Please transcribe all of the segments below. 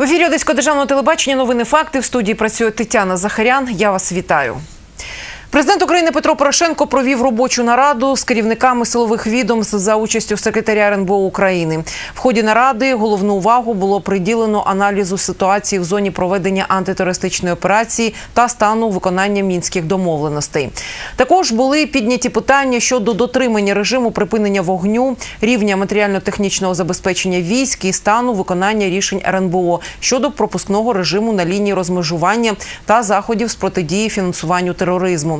В ефірі Одеського державного телебачення новини факти в студії працює Тетяна Захарян. Я вас вітаю. Президент України Петро Порошенко провів робочу нараду з керівниками силових відомств за участю секретаря РНБО України. В ході наради головну увагу було приділено аналізу ситуації в зоні проведення антитерористичної операції та стану виконання мінських домовленостей. Також були підняті питання щодо дотримання режиму припинення вогню, рівня матеріально-технічного забезпечення військ і стану виконання рішень РНБО щодо пропускного режиму на лінії розмежування та заходів з протидії фінансуванню тероризму.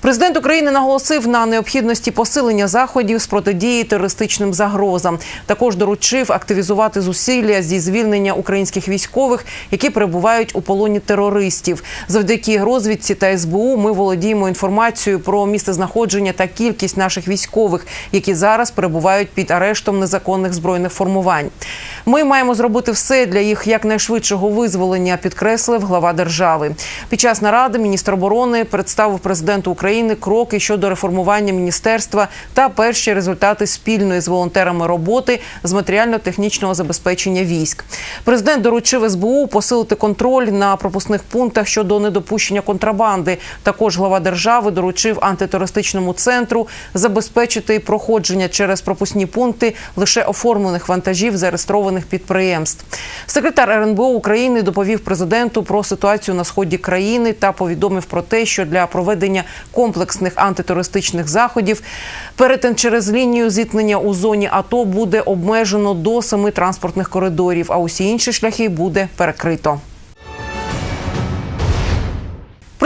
Президент України наголосив на необхідності посилення заходів з протидії терористичним загрозам. Також доручив активізувати зусилля зі звільнення українських військових, які перебувають у полоні терористів. Завдяки розвідці та СБУ ми володіємо інформацією про місцезнаходження та кількість наших військових, які зараз перебувають під арештом незаконних збройних формувань. Ми маємо зробити все для їх якнайшвидшого визволення, підкреслив глава держави. Під час наради міністр оборони представив президенту України кроки щодо реформування міністерства та перші результати спільної з волонтерами роботи з матеріально-технічного забезпечення військ. Президент доручив СБУ посилити контроль на пропускних пунктах щодо недопущення контрабанди. Також глава держави доручив антитерористичному центру забезпечити проходження через пропускні пункти лише оформлених вантажів зареєстрованих підприємств. Секретар РНБО України доповів президенту про ситуацію на сході країни та повідомив про те, що для проведення комплексних антитерористичних заходів перетин через лінію зіткнення у зоні АТО буде обмежено до семи транспортних коридорів, а усі інші шляхи буде перекрито.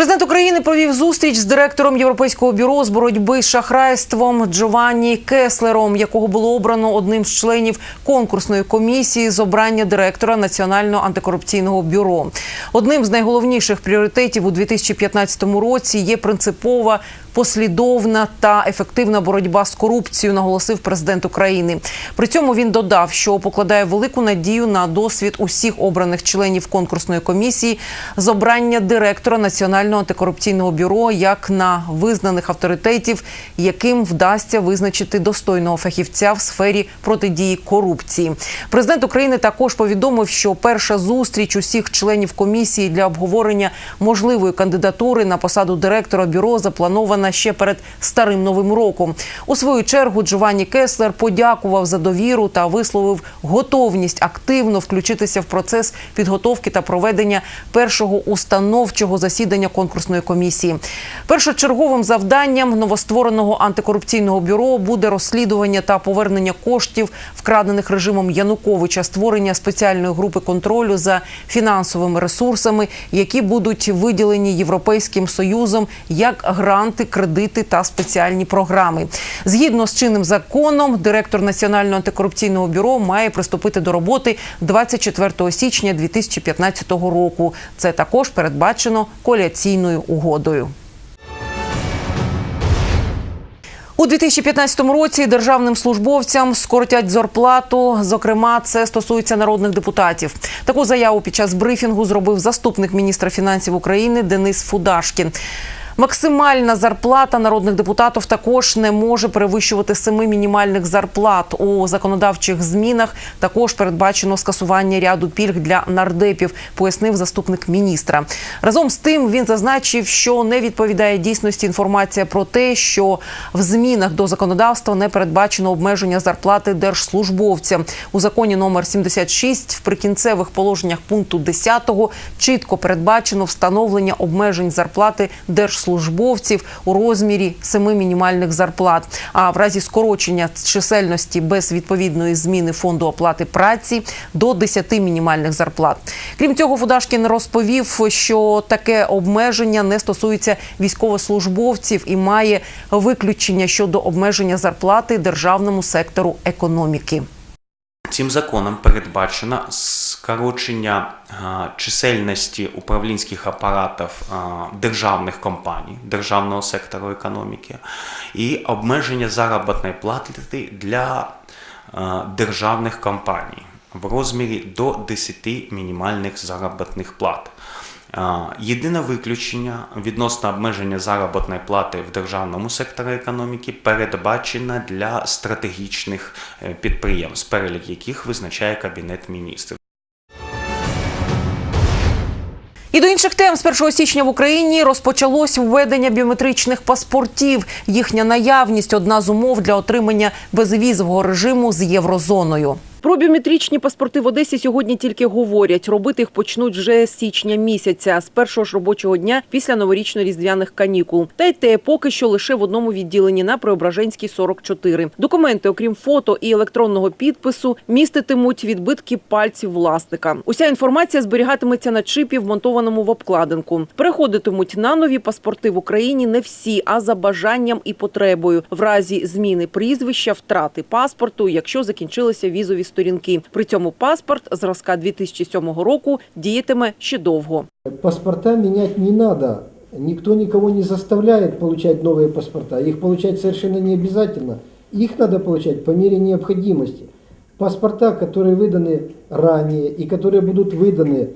Президент України провів зустріч з директором Європейського бюро з боротьби з шахрайством Джованні Кеслером, якого було обрано одним з членів конкурсної комісії з обрання директора Національного антикорупційного бюро. Одним з найголовніших пріоритетів у 2015 році є принципова. Послідовна та ефективна боротьба з корупцією, наголосив президент України. При цьому він додав, що покладає велику надію на досвід усіх обраних членів конкурсної комісії з обрання директора Національного антикорупційного бюро як на визнаних авторитетів, яким вдасться визначити достойного фахівця в сфері протидії корупції. Президент України також повідомив, що перша зустріч усіх членів комісії для обговорення можливої кандидатури на посаду директора бюро запланована ще перед старим новим роком. У свою чергу Джованні Кеслер подякував за довіру та висловив готовність активно включитися в процес підготовки та проведення першого установчого засідання конкурсної комісії. Першочерговим завданням новоствореного антикорупційного бюро буде розслідування та повернення коштів, вкрадених режимом Януковича, створення спеціальної групи контролю за фінансовими ресурсами, які будуть виділені Європейським союзом як гранти, кредити та спеціальні програми. Згідно з чинним законом, директор Національного антикорупційного бюро має приступити до роботи 24 січня 2015 року. Це також передбачено коаліційною угодою. У 2015 році державним службовцям скоротять зарплату. Зокрема, це стосується народних депутатів. Таку заяву під час брифінгу зробив заступник міністра фінансів України Денис Фудашкін. Максимальна зарплата народних депутатів також не може перевищувати семи мінімальних зарплат. У законодавчих змінах також передбачено скасування ряду пільг для нардепів, пояснив заступник міністра. Разом з тим він зазначив, що не відповідає дійсності інформація про те, що в змінах до законодавства не передбачено обмеження зарплати держслужбовця. У законі номер 76 в прикінцевих положеннях пункту 10 чітко передбачено встановлення обмежень зарплати держслужбовців у розмірі семи мінімальних зарплат. А в разі скорочення чисельності без відповідної зміни фонду оплати праці до 10 мінімальних зарплат. Крім цього, Фудашкін розповів, що таке обмеження не стосується військовослужбовців і має виключення щодо обмеження зарплати державному сектору економіки. Цим законом передбачено скорочення чисельності управлінських апаратів державних компаній, державного сектору економіки і обмеження заробітної плати для державних компаній в розмірі до 10 мінімальних заробітних плат. Єдине виключення відносно обмеження заробітної плати в державному секторі економіки передбачено для стратегічних е, підприємств, перелік яких визначає Кабінет міністрів. І до інших тем з 1 січня в Україні розпочалось введення біометричних паспортів. Їхня наявність одна з умов для отримання безвізового режиму з єврозоною. Про біометричні паспорти в Одесі сьогодні тільки говорять. Робити їх почнуть вже з січня місяця, з першого ж робочого дня після новорічно-різдвяних канікул. Та й те поки що лише в одному відділенні на Преображенській 44. Документи, окрім фото і електронного підпису, міститимуть відбитки пальців власника. Уся інформація зберігатиметься на чипі, вмонтованому в обкладинку. Переходитимуть на нові паспорти в Україні не всі, а за бажанням і потребою в разі зміни прізвища, втрати паспорту, якщо закінчилися візові сторінки. При цьому паспорт зразка 2007 року діятиме ще довго. Паспорта менять не надо. Никто никого не заставляет получать новые паспорта. Их получать совершенно не обязательно. Их надо получать по мере необходимости. Паспорта, которые выданы ранее и которые будут выданы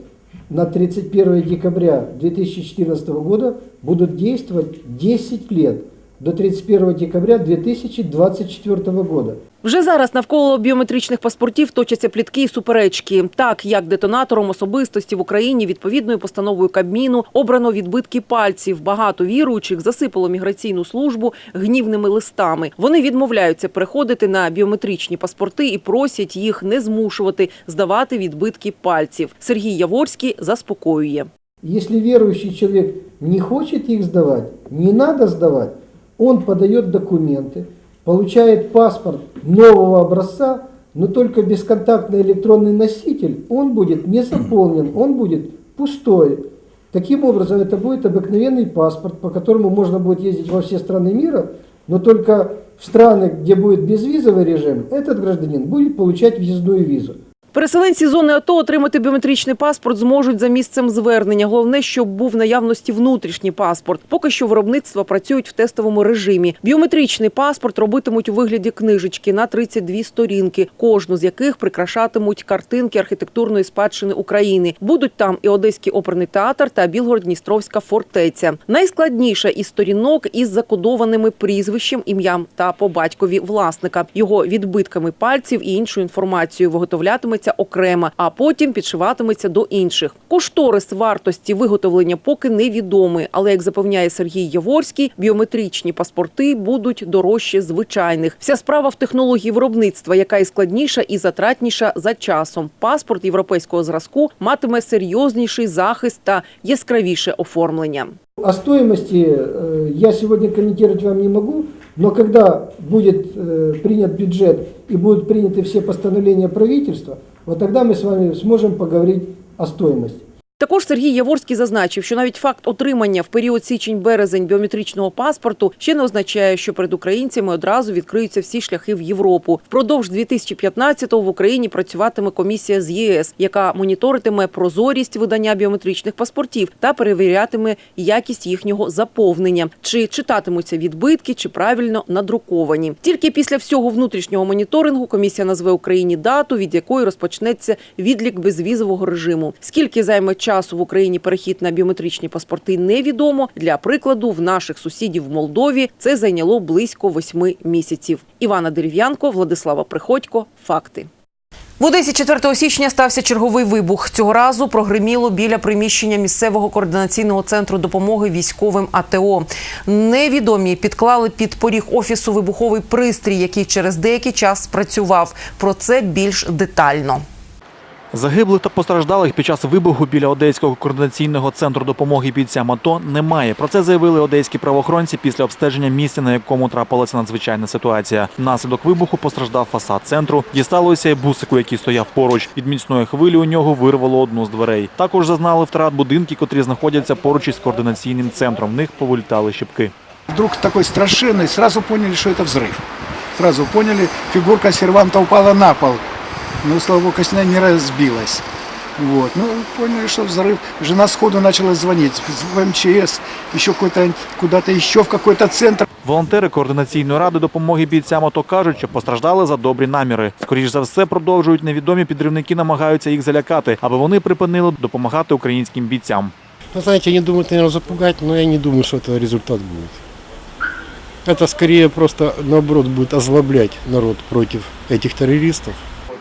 на 31 декабря 2014 года, будут действовать 10 лет до 31 декабря 2024 года. Вже зараз навколо біометричних паспортів точаться плітки і суперечки. Так як детонатором особистості в Україні відповідною постановою Кабміну обрано відбитки пальців. Багато віруючих засипало міграційну службу гнівними листами. Вони відмовляються переходити на біометричні паспорти і просять їх не змушувати здавати відбитки пальців. Сергій Яворський заспокоює. Если верующий человек не хочет их сдавать, не надо сдавать, он подает документы, получает паспорт нового образца, но только бесконтактный электронный носитель, он будет не заполнен, он будет пустой. Таким образом, это будет обыкновенный паспорт, по которому можно будет ездить во все страны мира, но только в страны, где будет безвизовый режим, этот гражданин будет получать въездную визу. Переселенці зони АТО отримати біометричний паспорт зможуть за місцем звернення. Головне, щоб був в наявності внутрішній паспорт. Поки що виробництва працюють в тестовому режимі. Біометричний паспорт робитимуть у вигляді книжечки на 32 сторінки, кожну з яких прикрашатимуть картинки архітектурної спадщини України. Будуть там і Одеський оперний театр та Білгород-Дністровська фортеця. Найскладніше із сторінок із закодованими прізвищем, ім'ям та по батькові власника, його відбитками пальців і іншою інформацією виготовлятиметься окремо, а потім підшиватиметься до інших. Кошторис вартості виготовлення поки невідомий, але як запевняє Сергій Яворський, біометричні паспорти будуть дорожче звичайних. Вся справа в технології виробництва, яка і складніша і затратніша за часом. Паспорт європейського зразку матиме серйозніший захист та яскравіше оформлення. О стоимости э, я сегодня комментировать вам не могу, но когда будет э, принят бюджет и будут приняты все постановления правительства, вот тогда мы с вами сможем поговорить о стоимости. Також Сергій Яворський зазначив, що навіть факт отримання в період січень-березень біометричного паспорту ще не означає, що перед українцями одразу відкриються всі шляхи в Європу. Впродовж 2015-го в Україні працюватиме комісія з ЄС, яка моніторитиме прозорість видання біометричних паспортів та перевірятиме якість їхнього заповнення, чи читатимуться відбитки, чи правильно надруковані. Тільки після всього внутрішнього моніторингу комісія назве Україні дату, від якої розпочнеться відлік безвізового режиму. Скільки займе часу в Україні перехід на біометричні паспорти, невідомо. Для прикладу, в наших сусідів в Молдові це зайняло близько восьми місяців. Івана Дерев'янко, Владислава Приходько. Факти. В Одесі 4 січня стався черговий вибух. Цього разу прогриміло біля приміщення місцевого координаційного центру допомоги військовим АТО. Невідомі підклали під поріг офісу вибуховий пристрій, який через деякий час спрацював. Про це більш детально. Загиблих та постраждалих під час вибуху біля Одеського координаційного центру допомоги бійцям АТО немає. Про це заявили одеські правоохоронці після обстеження місця, на якому трапилася надзвичайна ситуація. Внаслідок вибуху постраждав фасад центру. Дісталося й бусику, який стояв поруч. Від міцної хвилі у нього вирвало одну з дверей. Також зазнали втрат будинки, котрі знаходяться поруч із координаційним центром. В них повилітали щепки. Вдруг такой страшенный, сразу поняли, что это взрыв. Сразу поняли, фигурка серванта упала на пол. Но, слава богу, костяная не разбилась. Вот. Ну, поняли, что взрыв. Жена сходу начала звонить в МЧС, еще какой-то, куда-то еще в какой-то центр. Волонтери координаційної ради допомоги бійцям АТО кажуть, що постраждали за добрі наміри. Скоріш за все, продовжують невідомі підривники намагаються їх залякати, аби вони припинили допомагати українським бійцям. Ну, знаете, они думают, наверное, запугать, но я не думаю, что это результат будет. Это скорее просто, наоборот, будет озлоблять народ против этих террористов.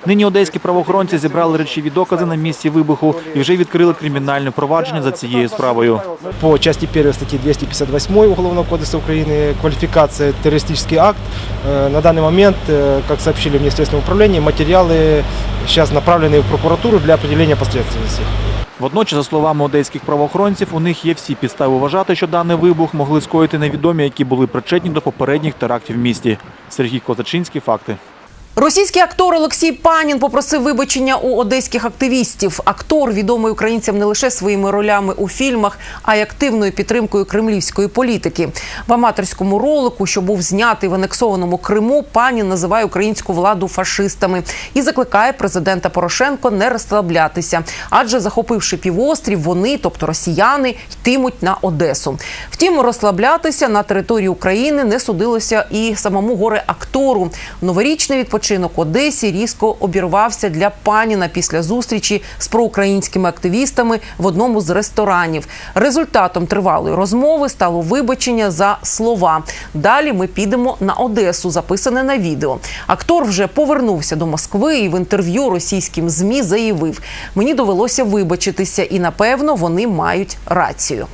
Нині одеські правоохоронці зібрали речові докази на місці вибуху і вже відкрили кримінальне провадження за цією справою. По части 1 статьи 258 Уголовного кодекса Украины квалификация террористический акт. Э, На данный момент, э, как сообщили в Министерственном управлении, материалы сейчас направлены в прокуратуру для определения последственностей. Водночас, за словами одеських правоохоронців, у них є всі підстави вважати, що даний вибух могли скоїти невідомі, які були причетні до попередніх терактів в місті. Сергій Козачинський. Факти. Російський актор Олексій Панін попросив вибачення у одеських активістів. Актор відомий українцям не лише своїми ролями у фільмах, а й активною підтримкою кремлівської політики. В аматорському ролику, що був знятий в анексованому Криму, Панін називає українську владу фашистами і закликає президента Порошенко не розслаблятися, адже захопивши півострів, вони, тобто росіяни, йтимуть на Одесу. Втім, розслаблятися на території України не судилося і самому горе актору. Новорічний відпочинок в Одесі різко обірвався для паніна після зустрічі з проукраїнськими активістами в одному з ресторанів. Результатом тривалої розмови стало вибачення за слова. Далі ми підемо на Одесу, записане на відео. Актор вже повернувся до Москви і в інтерв'ю російським змі заявив: мені довелося вибачитися, і напевно вони мають рацію.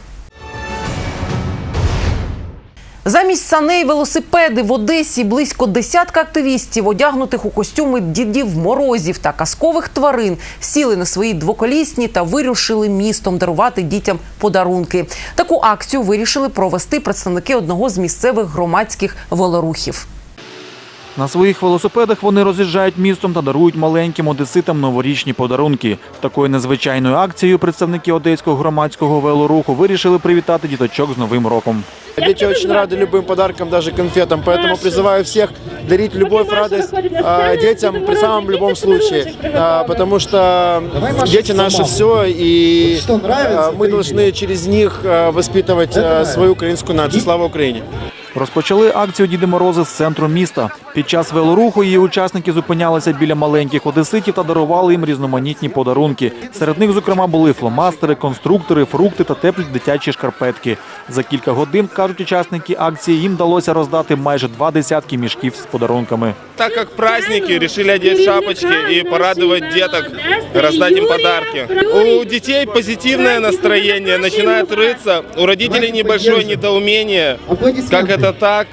Замість саней велосипеди в Одесі близько десятка активістів, одягнутих у костюми дідів морозів та казкових тварин, сіли на свої двоколісні та вирушили містом дарувати дітям подарунки. Таку акцію вирішили провести представники одного з місцевих громадських велорухів. На своїх велосипедах вони роз'їжджають містом та дарують маленьким одеситам новорічні подарунки. Такою незвичайною акцією представники одеського громадського велоруху вирішили привітати діточок з новим роком. Дети очень рады любым подаркам, даже конфетам, поэтому призываю всех дарить любовь, радость а, детям при самом любом случае, А, потому что дети наше все, и а, мы должны через них а, воспитывать а, свою украинскую нацию. Слава Украине! Розпочали акцію Діди Морози з центру міста. Під час велоруху її учасники зупинялися біля маленьких одеситів та дарували їм різноманітні подарунки. Серед них, зокрема, були фломастери, конструктори, фрукти та теплі дитячі шкарпетки. За кілька годин, кажуть учасники акції, їм вдалося роздати майже два десятки мішків з подарунками. Так как праздники, решили одеть шапочки и порадовать деток, раздать им подарки. У детей позитивное настроение, начинает рыться. У родителей небольшое недоумение, как это так.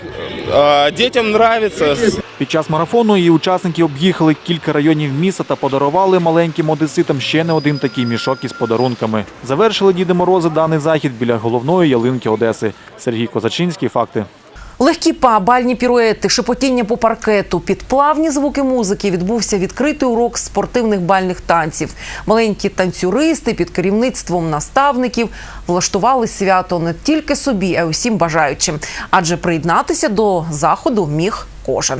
Детям нравится. Під час марафону її учасники об'їхали кілька районів міста та подарували маленьким одеситам ще не один такий мішок із подарунками. Завершили Діди Морози даний захід біля головної ялинки Одеси. Сергій Козачинський. Факти. Легкі па, бальні піруети, шепотіння по паркету, під плавні звуки музики відбувся відкритий урок спортивних бальних танців. Маленькі танцюристи під керівництвом наставників влаштували свято не тільки собі, а й усім бажаючим. Адже приєднатися до заходу міг кожен.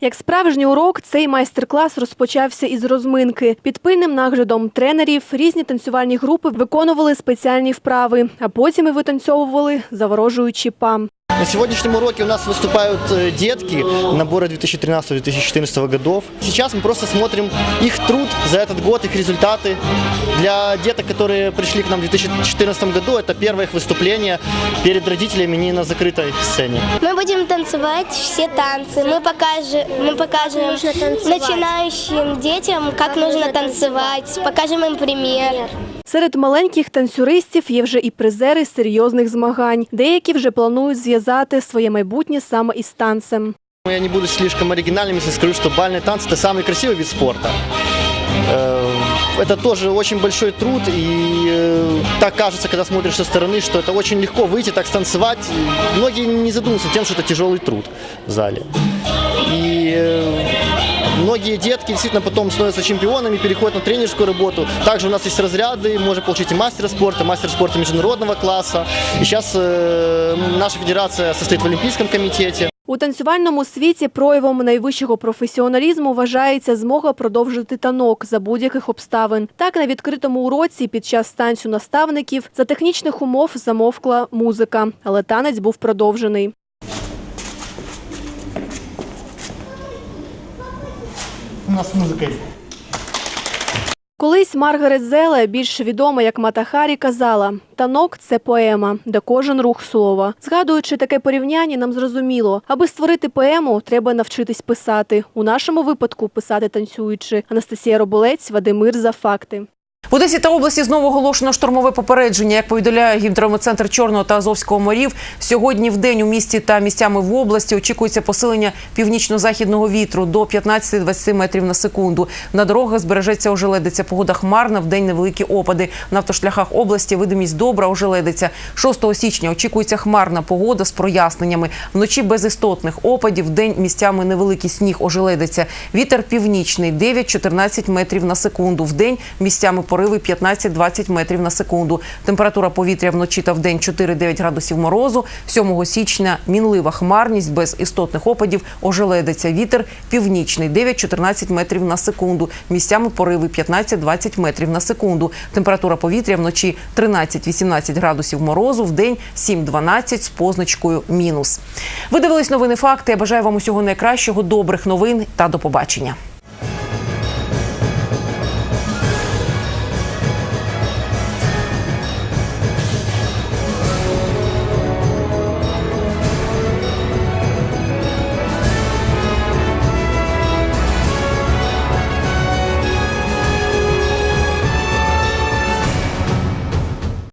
Як справжній урок, цей майстер-клас розпочався із розминки. Під пильним наглядом тренерів різні танцювальні групи виконували спеціальні вправи, а потім і витанцьовували, заворожуючи пам. На сегодняшнем уроке у нас выступают э, детки набора 2013-2014 годов. Сейчас мы просто смотрим их труд за этот год, их результаты. Для деток, которые пришли к нам в 2014 году, это первое их выступление перед родителями не на закрытой сцене. Мы будем танцевать все танцы. Мы покажем, мы покажем начинающим детям, как нужно танцевать, покажем им пример. Серед маленьких танцюристів є вже і призери серйозних змагань. Деякі вже планують зв'язати своє майбутнє саме із танцем. Я не буду слишком оригинальным, если скажу, что бальный танц – это самый красивый вид спорта. Э, Это тоже очень большой труд, и э, так кажется, когда смотришь со стороны, что это очень легко выйти, так станцевать. Многие не задумываются тем, что это тяжелый труд в зале. И э, многие детки действительно потом становятся чемпионами, переходят на тренерскую работу. Также у нас есть разряды, можно получить и мастера спорта, мастер спорта международного класса. И сейчас э, наша федерация состоит в Олимпийском комитете. У танцювальному світі проявом найвищого професіоналізму вважається змога продовжити танок за будь-яких обставин. Так, на відкритому уроці під час танцю наставників за технічних умов замовкла музика, але танець був продовжений. Нас музика. Колись Маргарет Зеле, більш відома як Мата Харі, казала: танок це поема, де кожен рух слова. Згадуючи таке порівняння, нам зрозуміло, аби створити поему, треба навчитись писати. У нашому випадку писати танцюючи. Анастасія Роболець, Вадимир за факти. В Одесі та області знову оголошено штормове попередження. Як повідомляє гідрометцентр Чорного та Азовського морів, сьогодні в день у місті та місцями в області очікується посилення північно-західного вітру до 15-20 метрів на секунду. На дорогах збережеться ожеледиця. Погода хмарна, в день невеликі опади. На автошляхах області видимість добра, ожеледиця. 6 січня очікується хмарна погода з проясненнями. Вночі без істотних опадів, в день місцями невеликий сніг, ожеледиця. Вітер північний 9-14 метрів на секунду. В день місцями пориви 15-20 метрів на секунду. Температура повітря вночі та вдень 4-9 градусів морозу. 7 січня мінлива хмарність без істотних опадів, ожеледиця. Вітер північний 9-14 метрів на секунду. Місцями пориви 15-20 метрів на секунду. Температура повітря вночі 13-18 градусів морозу, вдень 7-12 з позначкою мінус. Ви дивились новини факти. Я бажаю вам усього найкращого, добрих новин та до побачення.